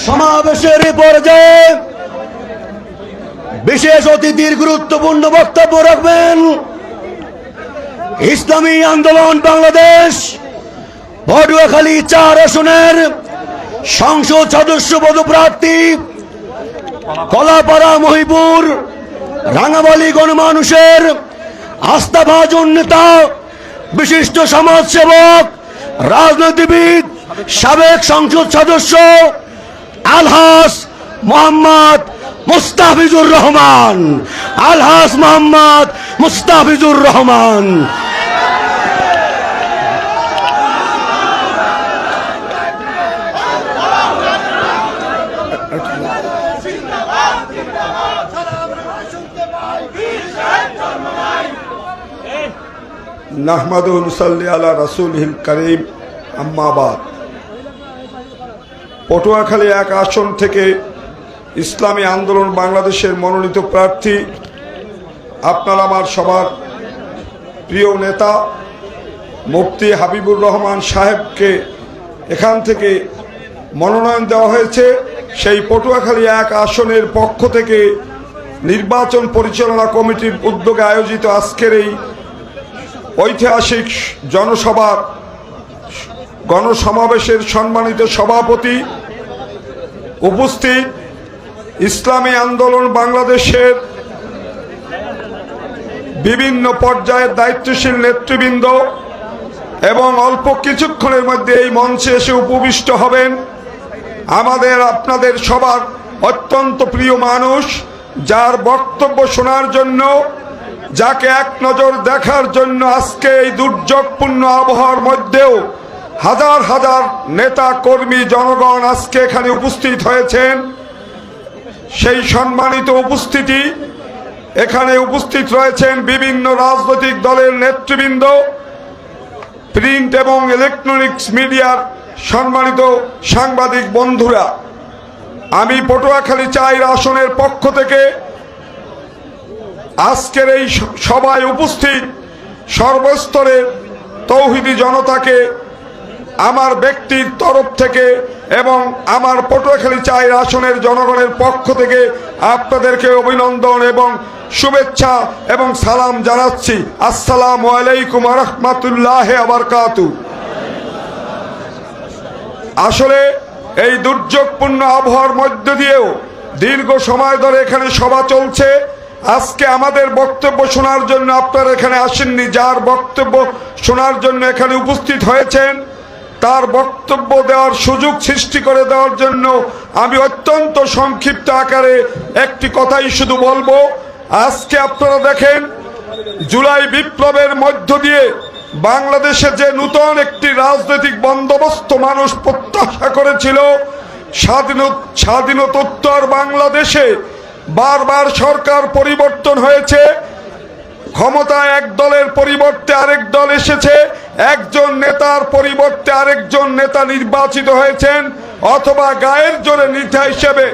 সমাবেশের পর্যায়ে বিশেষ অতিথির গুরুত্বপূর্ণ বক্তব্য রাখবেন ইসলামী আন্দোলন বাংলাদেশ, পটুয়াখালী চার আসনের সংসদ সদস্য পদপ্রার্থী, কলাপাড়া মহিপুর রাঙাবালি গণমানুষের আস্থাভাজন নেতা, বিশিষ্ট সমাজসেবক, রাজনীতিবিদ, সাবেক সংসদ সদস্য আলহাস মোহাম্মদ মুস্তাফিজুর রহমান আলহাস মোহাম্মদ মুস্তাফিজুর রহমান নাহমাদ মুসাল্লি আলা রাসুল হিল করিম আম্মাবাদ পটুয়াখালী এক আসন থেকে ইসলামী আন্দোলন বাংলাদেশের মনোনীত প্রার্থী, আপনার আমার সবার প্রিয় নেতা, মুফতি হাবিবুর রহমান সাহেবকে এখান থেকে মনোনয়ন দেওয়া হয়েছে। সেই পটুয়াখালী এক আসনের পক্ষ থেকে নির্বাচন পরিচালনা কমিটির উদ্যোগে আয়োজিত আজকের এই ঐতিহাসিক জনসভার গণসমাবেশের সম্মানিত সভাপতি উপস্থিত ইসলামী আন্দোলন বাংলাদেশের বিভিন্ন পর্যায়ের দায়িত্বশীল নেতৃবৃন্দ এবং অল্প কিছুক্ষণের মধ্যে এই মঞ্চে এসে উপবিষ্ট হবেন আমাদের, আপনাদের সবার অত্যন্ত প্রিয় মানুষ, যার বক্তব্য শোনার জন্য, যাকে এক নজর দেখার জন্য আজকে এই দুর্যোগপূর্ণ আবহাওয়ার মধ্যেও হাজার হাজার নেতা, কর্মী, জনগণ আজকে এখানে উপস্থিত হয়েছেন। সেই সম্মানিত উপস্থিতি, এখানে উপস্থিত রয়েছেন বিভিন্ন রাজনৈতিক দলের নেতৃবৃন্দ, প্রিন্ট এবং ইলেকট্রনিক্স মিডিয়ার সম্মানিত সাংবাদিক বন্ধুরা। আমি পটুয়াখালী চাইর আসনের পক্ষ থেকে আজকের এই সভায় উপস্থিত সর্বস্তরের তৌহিদি জনতাকে আমার ব্যক্তির তরফ থেকে এবং আমার পটুয়াখালী চাইর আসনের জনগণের পক্ষ থেকে আপনাদেরকে অভিনন্দন এবং শুভেচ্ছা এবং সালাম জানাচ্ছি। আসসালামু আলাইকুম রহমতুল্লাহ আবরকাতু আসলে এই দুর্যোগপূর্ণ আবহাওয়ার মধ্য দিয়েও দীর্ঘ সময় ধরে এখানে সভা চলছে। আজকে আমাদের বক্তব্য শোনার জন্য আপনারা এখানে আসেননি, যার বক্তব্য শোনার জন্য এখানে উপস্থিত হয়েছেন। তার বক্তব্য দেওয়ার সুযোগ সৃষ্টি করে দেওয়ার জন্য আমি অত্যন্ত সংক্ষিপ্ত আকারে একটি কথাই শুধু বলব। আজকে আপনারা দেখেন, জুলাই বিপ্লবের মধ্য দিয়ে বাংলাদেশে যে নূতন একটি রাজনৈতিক বন্দোবস্ত মানুষ প্রত্যাশা করেছিল, স্বাধীন স্বাধীনতোত্তর বাংলাদেশে বারবার সরকার পরিবর্তন হয়েছে। ক্ষমতা এক দলের পরিবর্তে আরেক দল এসেছে। একজন নেতার পরিবর্তে আরেকজন নেতা নির্বাচিত হয়েছেন, অথবা গায়ের জোরে নেতা হিসেবে।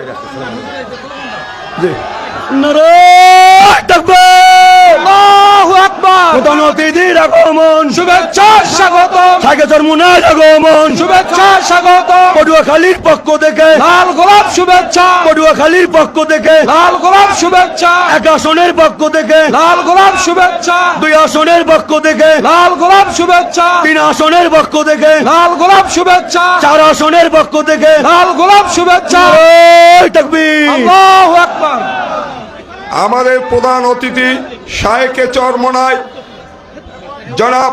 প্রধান অতিথির আগমন। শুভেচ্ছা স্বাগত থাকে চরমুনার আগমন। শুভেচ্ছা স্বাগত পটুয়াখালীর পক্ষ থেকে। লাল গোলাপ শুভেচ্ছা। পটুয়াখালীর পক্ষ থেকে। লাল গোলাপ শুভেচ্ছা। এক আসনের পক্ষ থেকে। লাল গোলাপ শুভেচ্ছা। দুই আসনের পক্ষ থেকে। লাল গোলাপ শুভেচ্ছা। তিন আসনের পক্ষ থেকে। লাল গোলাপ শুভেচ্ছা। চার আসনের পক্ষ থেকে। লাল গোলাপ শুভেচ্ছা। আমাদের প্রধান অতিথি শায়েকে চরমনায় জনাব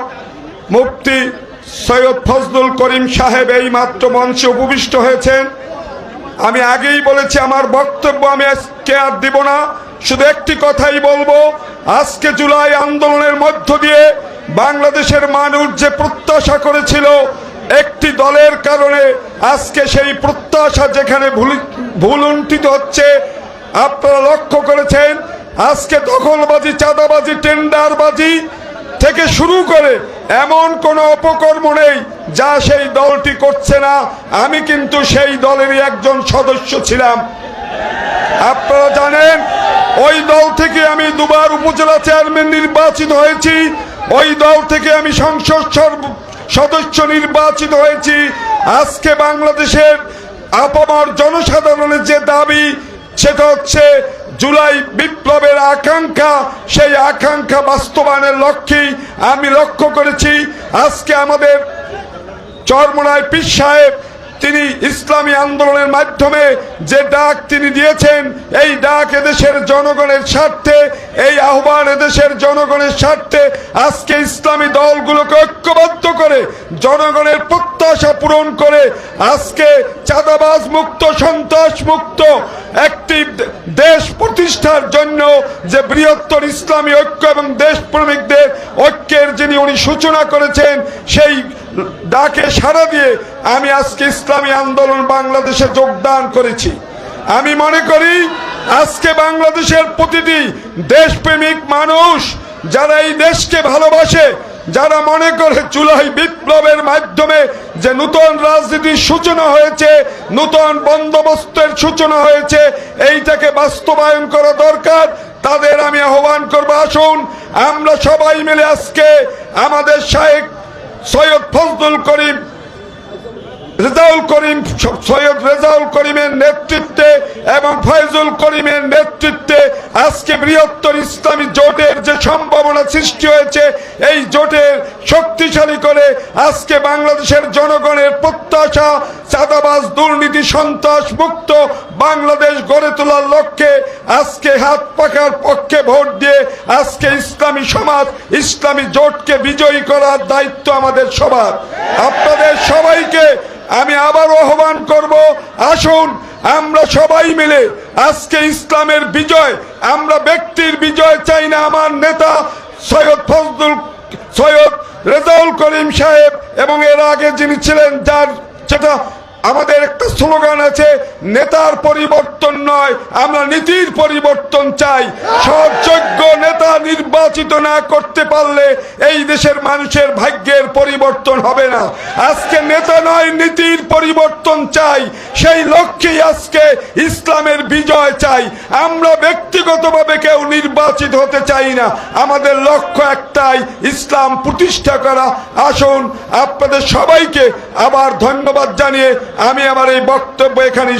মুফতি সৈয়দ ফজলুল করিম সাহেব এই মাত্র মঞ্চে উপবিষ্ট হয়েছেন। আমি আগেই বলেছি, আমার বক্তব্য আমি আজকে আর দিব না। শুধু একটি কথাই বলব, আজকে জুলাই আন্দোলনের মধ্য দিয়ে বাংলাদেশের মানুষ যে প্রত্যাশা করেছিল একটি দলের কারণে, আজকে সেই প্রত্যাশা যেখানে ভুল ভুলুণ্ঠিত হচ্ছে, আপনারা লক্ষ্য করেছেন, আজকে দখলবাজি, চাঁদাবাজি, টেন্ডারবাজি থেকে শুরু করে এমন কোনো অপকর্ম নেই যা সেই দলটি করছে না। আমি কিন্তু সেই দলেরই একজন সদস্য ছিলাম। আপনারা জানেন, ওই দল থেকে আমি দুবার উপজেলা চেয়ারম্যান নির্বাচিত হয়েছি। ওই দল থেকে আমি সংসদ সদস্য নির্বাচিত হয়েছি। আজকে বাংলাদেশের আপামর জনসাধারণের যে দাবি, সেটা হচ্ছে জুলাই বিপ্লবের আকাঙ্ক্ষা, সেই আকাঙ্ক্ষা বাস্তবায়নের লক্ষ্যেই আমি লক্ষ্য করেছি, আজকে আমাদের চরমনায় পীর সাহেব তিনি ইসলামী আন্দোলনের মাধ্যমে যে ডাক তিনি দিয়েছেন, এই ডাক এদেশের জনগণের স্বার্থে, এই আহ্বান এদেশের জনগণের স্বার্থে আজকে ইসলামী দলগুলোকে ঐক্যবদ্ধ করে, জনগণের প্রত্যাশা পূরণ করে আজকে চাঁদাবাজ মুক্ত, সন্ত্রাস মুক্ত একটি দেশ প্রতিষ্ঠার জন্য যে বৃহত্তর ইসলামী ঐক্য এবং দেশপ্রেমিকদের ঐক্যের যিনি উনি সূচনা করেছেন, সেই ডাকে সাড়া দিয়ে আমি আজকে ইসলামী আন্দোলন বাংলাদেশে যোগদান করেছি। আমি মনে করি আজকে বাংলাদেশের প্রতিটি দেশপ্রেমিক মানুষ যারা এই দেশকে ভালোবাসে, যারা মনে করে জুলাই বিপ্লবের মাধ্যমে যে নূতন রাজনীতির সূচনা হয়েছে, নূতন বন্দোবস্তের সূচনা হয়েছে, এইটাকে বাস্তবায়ন করা দরকার, তাদের আমি আহ্বান করব, আসুন, আমরা সবাই মিলে আজকে আমাদের শাহেক করিম রেজাউল করিম সৈয়দ রেজাউল করিমের নেতৃত্বে এবং ফয়জুল করিমের নেতৃত্বে আজকে বৃহত্তর ইসলামী জোটের যে সম্ভাবনা সৃষ্টি হয়েছে, এই জোটের শক্তিশালী করে আজকে বাংলাদেশের জনগণের প্রত্যাশা, চাঁদাবাজ, দুর্নীতি, সন্ত্রাস মুক্ত বাংলাদেশ গড়ে তোলার লক্ষ্যে আজকে হাত পাকার পক্ষে ভোট দিয়ে আজকে ইসলামী সমাজ, ইসলামী জোটকে বিজয়ী করার দায়িত্ব আমাদের সবার। আপনাদের সবাইকে আমি আবার আহ্বান করব, আসুন আমরা সবাই মিলে আজকে ইসলামের বিজয়, আমরা ব্যক্তির বিজয় চাই না আমার নেতা সৈয়দ ফজলুল, সৈয়দ রেজাউল করিম সাহেব এবং এর আগে যিনি ছিলেন যার যেটা আমাদের একটা স্লোগান আছে নেতার পরিবর্তন নয়, আমরা নীতির পরিবর্তন চাই। সৎযোগ্য নেতা নির্বাচিত না করতে পারলে এই দেশের মানুষের ভাগ্যের পরিবর্তন হবে না। আজকে নেতা নয়, নীতির পরিবর্তন চাই। সেই লক্ষ্যেই আজকে ইসলামের বিজয় চাই। আমরা ব্যক্তিগতভাবে কেউ নির্বাচিত হতে চাই না। আমাদের লক্ষ্য একটাই, ইসলাম প্রতিষ্ঠা করা। আসুন, আপনাদের সবাইকে আবার ধন্যবাদ জানিয়ে আমি আমার এই বক্তব্য এখানেই